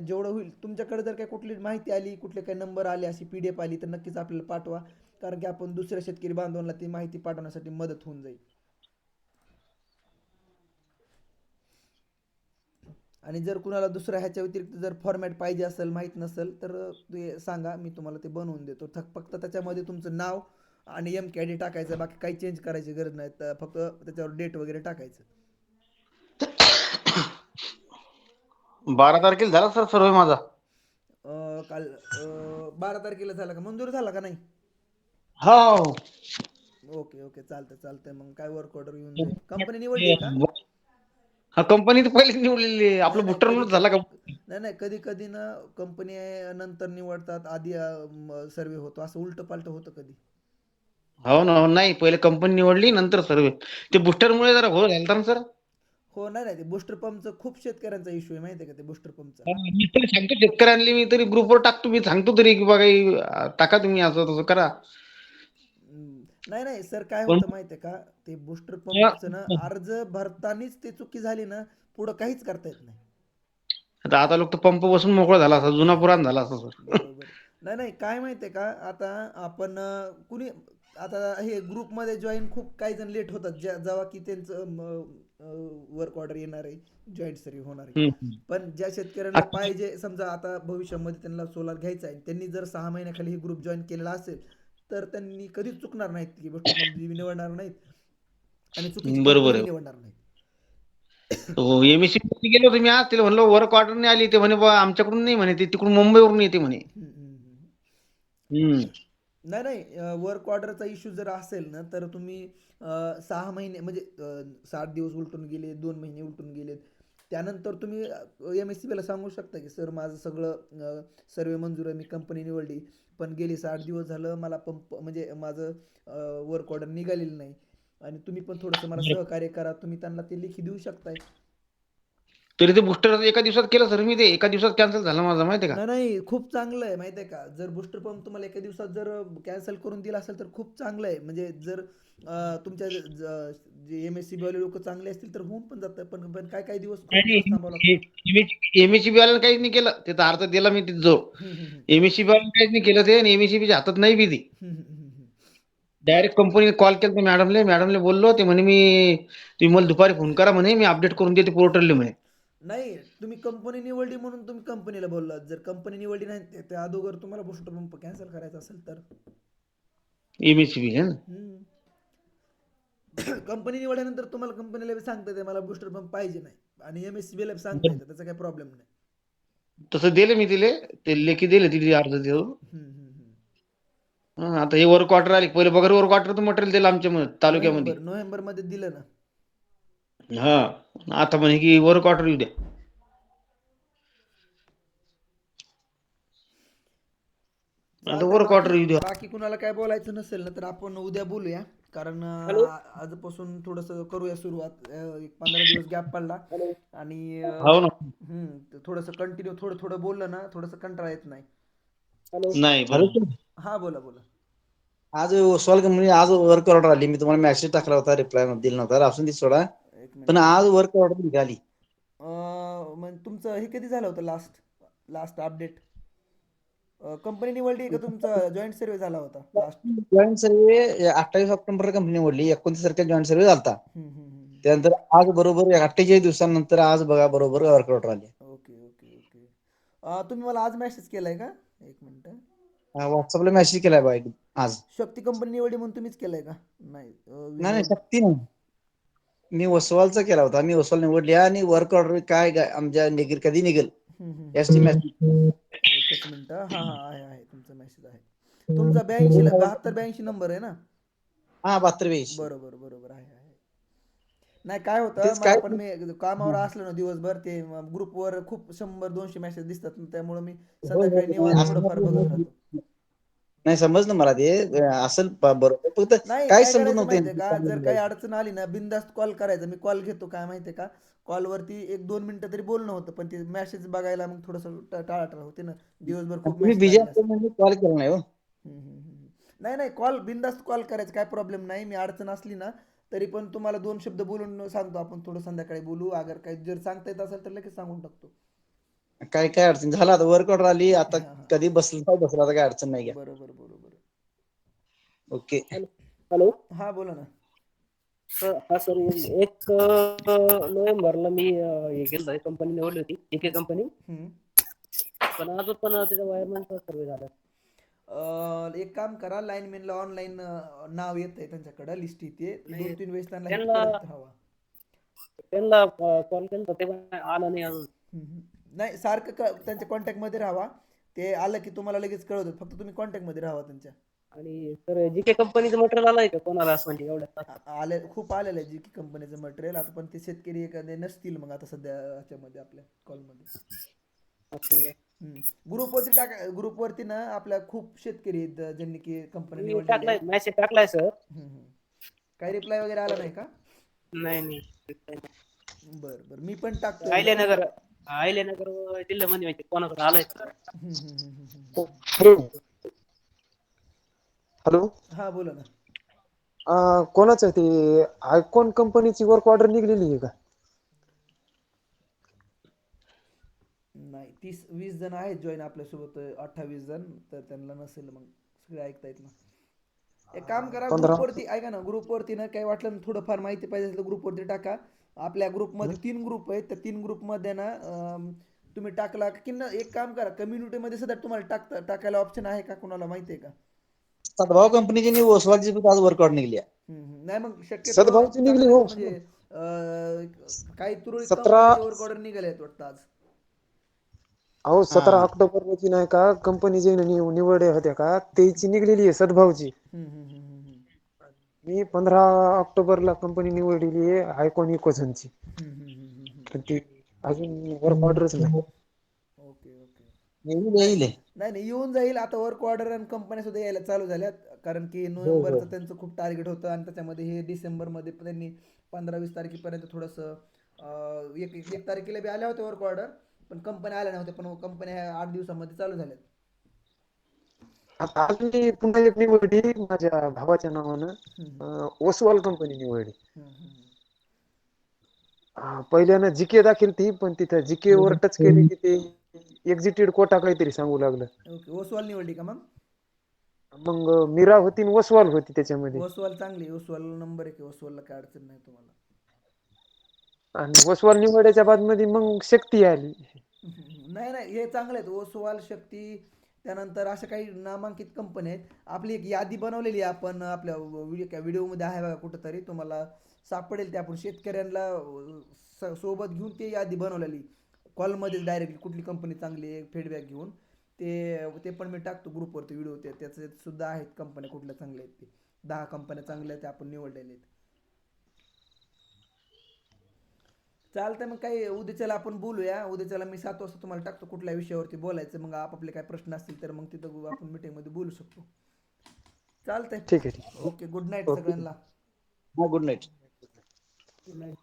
जेवढं होईल. तुमच्याकडे जर काही कुठली माहिती आली कुठले काही नंबर आले अशी पी डी एफ आली तर नक्कीच आपल्याला पाठवा. कारण की आपण दुसऱ्या शेतकरी बांधवांना ती माहिती पाठवण्यासाठी मदत होऊन जाईल. आणि जर कुणाला दुसऱ्या ह्याच्या व्यतिरिक्त जर फॉर्मॅट पाहिजे असेल माहीत नसेल तर ते सांगा. मी तुम्हाला ते बनवून देतो. थक फक्त त्याच्यामध्ये तुमचं नाव आणि एम कॅडी टाकायचं. बाकी काही चेंज करायची गरज नाही. तर फक्त त्याच्यावर डेट वगैरे टाकायचं. बारा तारखेला झाला सर सर्व माझा. अं, काल अं, बारा तारखेला झाला का? मंजूर झाला का नाही? हो. Okay okay. चालतंय चालतंय. मग काय वर्क ऑर्डर येऊन जाईल. कंपनी निवडली का? हा कंपनी तर पहिलेच निवडलेली आहे. आपलं बुस्टर नाही, झाला का? नाही नाही. कधी कधी ना कंपनी नंतर निवडतात. आधी सर्वे होतो. असं उलट पालट होतं कधी. हो ना हो. नाही पहिले कंपनी निवडली नंतर सर्व ते बुस्टर मुळे जरा घोळ झालता ना सर? हो नाही नाही ते बुस्टर पंपचं खूप शेतकऱ्यांचा इश्यू आहे माहिती आहे का ते बुस्टर पंपचा मी तरी सांगतो शेतकऱ्यांना मी तरी ग्रुपवर टाकतो मी सांगतो तरी की बघा हे, अं, टाका तुम्ही असं तसं करा. हम्म. नाही नाही सर काय पण- होतं माहितीये का ते बुस्टर पंपचं ना अर्ज भरतानीच ते चुकी झाली ना पुढं काहीच करता येत नाही. आता आता लोक तर पंप बसून मोकळा झाला असा जुना पुराण झाला असं सर. बरोबर. नाही नाही काय माहितीये का? आता आपण कुणी आता हे ग्रुपमध्ये जॉईन खूप काही जण लेट होतात. ज्या जेव्हा की त्यांचं वर्क ऑर्डर येणार आहे जॉईंट सर्व्हिस होणार आहे. पण ज्या शेतकऱ्यांना पाहिजे समजा आता भविष्यामध्ये त्यांना सोलार घ्यायचा आहे त्यांनी जर सहा महिन्याखाली हे ग्रुप जॉईन केलेला असेल तर त्यांनी कधीच चुकणार नाहीत. की गोष्ट निवडणार नाहीत. आणि बरोबर आहे. निवडणार नाहीत. हो एमएससी मध्ये गेलो होतो मी आज तिला म्हणलं वर्क ऑर्डर नाही आली. ते म्हणे आमच्याकडून नाही म्हणे ते तिकडून मुंबईवरून येते म्हणे. हम्म. नाही नाही वर्क ऑर्डरचा इश्यू जर असेल ना तर तुम्ही अं, सहा महिने म्हणजे अं, सात दिवस उलटून गेले दोन महिने उलटून गेलेत. त्यानंतर तुम्ही एम एस सी बीला सांगू शकता की सर माझं सगळं सर्वे मंजूर आहे मी कंपनी निवडली. पण गेली साठ दिवस झालं मला पंप म्हणजे माझं वर्क ऑर्डर निघालेलं नाही. आणि तुम्ही पण थोडंसं मला सहकार्य करा तुम्ही त्यांना ते लेखी देऊ शकताय. तरी ते बुस्टर एका दिवसात केलं सर मी ते एका दिवसात कॅन्सल झालं माझं माहितीये का? नाही नाही खूप चांगलं आहे माहिती आहे का? जर बुस्टर पंप तुम्हाला एका दिवसात जर कॅन्सल करून दिला असेल तर खूप चांगलं आहे. म्हणजे जर अं, तुमच्या ज- ज- जे एम एस सी वाले लोक चांगले असतील तर होऊन पण जातं पण पण काय काय दिवस खूप दिवस थांबावं लागतं? एमएससी वाल्यानं काहीच नाही केलं. ते तर अर्थ दिला मी तिथं जो हम्म, हम्म, वाल्यानं काहीच नाही केलं ते आणि एमएससी च्या हातात नाही बी ती. हम्म, हम्म, हम्म, हम्म. डायरेक्ट कंपनीने कॉल केला मॅडमले मॅडमले बोललो ते म्हणे मी तुम्ही मला दुपारी फोन करा म्हणे मी अपडेट करून देते पोर्टलले म्हणे. नाही तुम्ही कंपनी निवडली म्हणून तुम्ही कंपनीला बोललात जर कंपनी निवडली नाही ते- त्या अगोदर तुम्हाला बुस्टर पंप कॅन्सल करायचा असेल तर. एमएससी बी ना? कंपनी निवडल्यानंतर तुम्हाला कंपनीला बी सांगता येते मला बुस्टर पंप पाहिजे नाही. आणि एम एस सी बीला सांगता येतं त्याचा काही प्रॉब्लेम नाही. तसं दिले मी तिले ते लेखी दिले तिथे अर्ज देऊ हम्म, हम्म, हम्म. हं, आता हे वर्क ऑर्डर आली पहिले बघा वर्क ऑर्डर मटेरियल दिलं आमच्या म- तालुक्यामध्ये. नोव्हेंबर नोव्हेंबरमध्ये दिलं ना. हा. आता म्हणे की वर्क ऑर्डर येऊ द्या. आता वर्क ऑर्डर येऊ द्या. बाकी कुणाला काय बोलायचं नसेल ना तर आपण उद्या बोलूया. कारण आ- आजपासून थोडस करूया सुरुवात. अं, एक पंधरा दिवस गॅप पडला. आणि अं, हो ना. हम्म थोडस कंटिन्यू थोडं थोडं बोललं ना थोडस कंटाळा येत नाही. नाही बरोबर हा बोला बोला. आज सॉल्व कंपनी आज वर्क ऑर्डर आली. मी तुम्हाला मेसेज टाकला होता रिप्लाय दिला नव्हता. असून ती सोडा. मिनिट पण आज वर्क ऑर्डर निघाली. मग तुमचं हे कधी झालं होतं लास्ट लास्ट अपडेट कंपनी निवडली का तुमचा जॉईंट सर्वे झाला होता? लास्ट जॉईंट सर्वे अठ्ठावीस ऑक्टोबर कंपनी निवडली. एकोणतीस तारखेला जॉईंट सर्वे झालता त्यानंतर आज बरोबर अठ्ठेचाळीस दिवसानंतर आज बघा बरोबर वर्क ऑर्डर आली. Okay okay okay. अं, तुम्ही मला आज मेसेज केलाय का? एक मिनिट. व्हॉट्सअपला मेसेज केलाय बाय आज. शक्ती कंपनी निवडली म्हणून तुम्हीच केलाय का? नाही अं, नाही शक्ती नाही. मी वसवालचा केला होता. मी वसवाल निवडली आणि वर्क ऑर्डर काय आमच्या निघेल कधी निघेल. याची मेसेज एकच मिनिट. हा हा आहे आहे. तुमचा मेसेज आहे. तुमचा ब्याऐंशी बहात्तर ब्याऐंशी नंबर आहे ना? हा बहात्तर वीस बरोबर बरोबर. आहे आहे. नाही काय होतं? पण मी कामावर असलो ना दिवसभर ते ग्रुपवर खूप शंभर दोनशे मेसेज दिसतात. ना, त्यामुळे मी संध्याकाळी हो, निवांत हो. थोडंफार बघत राहतो. नाही समजलं मला ते असेल ब- बरोबर. फक्त काय समजत नव्हतं जर काही अडचण आली ना बिंदास्त कॉल करायचा. मी कॉल घेतो काय माहितीये का? कॉलवरती एक दोन मिनिटं तरी बोलणं होतं पण ते मेसेज बघायला मग थोडस टाळाटाळ होते ना. दिवसभर खूप कॉल केला नाही हो. नाही नाही कॉल बिंदास्त कॉल करायचा काय प्रॉब्लेम नाही. मी अडचण असली ना तरी पण तुम्हाला दोन शब्द बोलून सांगतो. आपण थोडं संध्याकाळी बोलू. अगर काही जर सांगता येत असेल तर लगेच सांगून टाकतो. काय काय अडचण? झालं आता वर्क ऑर्डर आली आता. कधी बसलं तर बसलं आता काय अडचण नाही घ्या. बरोबर बरोबर. ओके. हॅलो. हा बोला ना. हा सर एक अं, नोव्हेंबरला मी अं, हे केलं कंपनी निवडली होती जीके कंपनी हम्म. पण अजून पण त्याच्या वायरमॅनचा सर्वे झाला. अं, एक काम करा लाईनमॅनला ऑनलाईन नाव येत आहे त्यांच्याकडे लिस्ट येते दोन तीन वेळेस त्यांना hit त्यांना- करत राहावा त्यांना कॉल केला ते पण आला नाही अजून. हम्म, हम्म. नाही सारखं क- त्यांच्या कॉन्टॅक्टमध्ये राहावा. ते आलं की तुम्हाला लगेच कळवतात. फक्त तुम्ही कॉन्टॅक्टमध्ये राहावा त्यांच्या. आणि सर जीके कंपनीचं मटेरियल आलंय का? कोणाला असं म्हणजे एवढ्या आ- आले खूप आलेलं आहे जी की कंपनीचं मटेरियल आता पण ते शेतकरी एखादे नसतील मग आता सध्या ह्याच्यामध्ये आपल्या कॉलमध्ये ग्रुपवरती टाका ग्रुपवरती ना आपल्या खूप शेतकरी आहेत ज्यांनी की कंपनी मी निवडलेली टाकलाय. मेसेज टाकलाय सर हम्म, हम्म. काही रिप्लाय वगैरे आला नाही का? नाही नाही. बर बर. मी पण टाकतो आयल्यानगर जिल्ह्यामध्ये माहिती कोणाकडे आलाय. हॅलो. हॅलो. हा बोला ना. अं, कोणाचं आहे ते? आयकॉन कंपनीची वर्क ऑर्डर निघलेली आहे का? नाही तीस वीस जण आहेत जॉईन आपल्यासोबत अठ्ठावीस जण तर त्यांना नसेल मग सगळे ऐकतायत ना. एक काम करा. ग्रुपवरती ऐका ना ग्रुपवरती ना काही वाटलं ना थोडंफार माहिती पाहिजे असेल तर ग्रुपवरती टाका आपल्या ग्रुपमध्ये तीन ग्रुप आहेत त्या तीन ग्रुपमध्ये ना अं, तुम्ही टाकला की ना एक काम करा कम्युनिटीमध्ये सुद्धा तुम्हाला टाकता टाकायला ऑप्शन आहे का कोणाला माहिती आहे का सद्भाव कंपनीची आणि ओसवालची पण आज वर्क ऑर्डर निघली आहे. हम्म, हम्म. नाही मग शक्यतो सद्भावची निघली हो. म्हणजे अं, काही तुरळक सतरा- वर्क ऑर्डर निघाले आहेत वाटतं आज अहो सतरा हा. ऑक्टोबर रोजी नाही का कंपनी जी निव- निवडे होत्या का त्याची निघलेली आहे सद्भावची. मी पंधरा ऑक्टोबरला कंपनी निवडलेली आहे आयकॉन इकोझनची. पण ती अजून वर्क ऑर्डरच नाही. Okay okay. येईल येईल नाही नाही येऊन जाईल. आता वर्क ऑर्डर आणि कंपन्या सुद्धा यायला चालू झाल्यात. कारण की नोव्हेंबरचं त्यांचं खूप टार्गेट होतं आणि त्याच्यामध्ये हे डिसेंबरमध्ये पण त्यांनी पंधरा वीस तारखेपर्यंत थोडंसं अं, एक एक तारखेला बी आल्या होत्या वर्क ऑर्डर पण कंपन्या आल्या नव्हत्या पण कंपन्या आठ दिवसामध्ये चालू झाल्यात. आता अजून ती पुन्हा एक निवडली माझ्या भावाच्या नावानं ओसवाल कंपनी निवडली पहिल्यानं जीके दाखल ती पण तिथं जीके वर टच केली की ते एक्झिटेड कोटा काहीतरी सांगू लागलं. ओके ओसवाल निवडली का मग? मग मीरा होती आणि ओसवाल होती त्याच्यामध्ये. ओसवाल चांगली ओसवाल नंबर एक आहे ओसवालला काय अडचण नाही तुम्हाला. आणि ओसवाल निवडायच्या बादमध्ये मग शक्ती आली. नाही नाही हे चांगले आहेत. ओसवाल शक्ती त्यानंतर अशा काही नामांकित कंपन्या आहेत. आपली एक यादी बनवलेली आहे आपण आपल्या व्हिडिओ व्हिडिओमध्ये आहे बघा कुठंतरी. तुम्हाला सापडेल ते आपण शेतकऱ्यांना स- सोबत घेऊन ते यादी बनवलेली. कॉलमध्येच डायरेक्टली कुठली कंपनी चांगली आहे फीडबॅक घेऊन. ते ते पण मी टाकतो ग्रुपवरती व्हिडिओ. ते त्याचे सुद्धा आहेत कंपन्या कुठल्या चांगल्या आहेत ते. दहा कंपन्या चांगल्या आहेत त्या आपण निवडलेल्या आहेत. चालतंय मग काही उद्याच्याला आपण बोलूया. उद्याच्याला मी सात वाजता तुम्हाला टाकतो कुठल्या विषयावरती बोलायचं मग आपापले काय प्रश्न असतील तर मग तिथं आपण मीटिंगमध्ये बोलू शकतो. चालतंय. ठीक आहे. ओके गुड नाईट सगळ्यांना. हा गुड नाईट नाही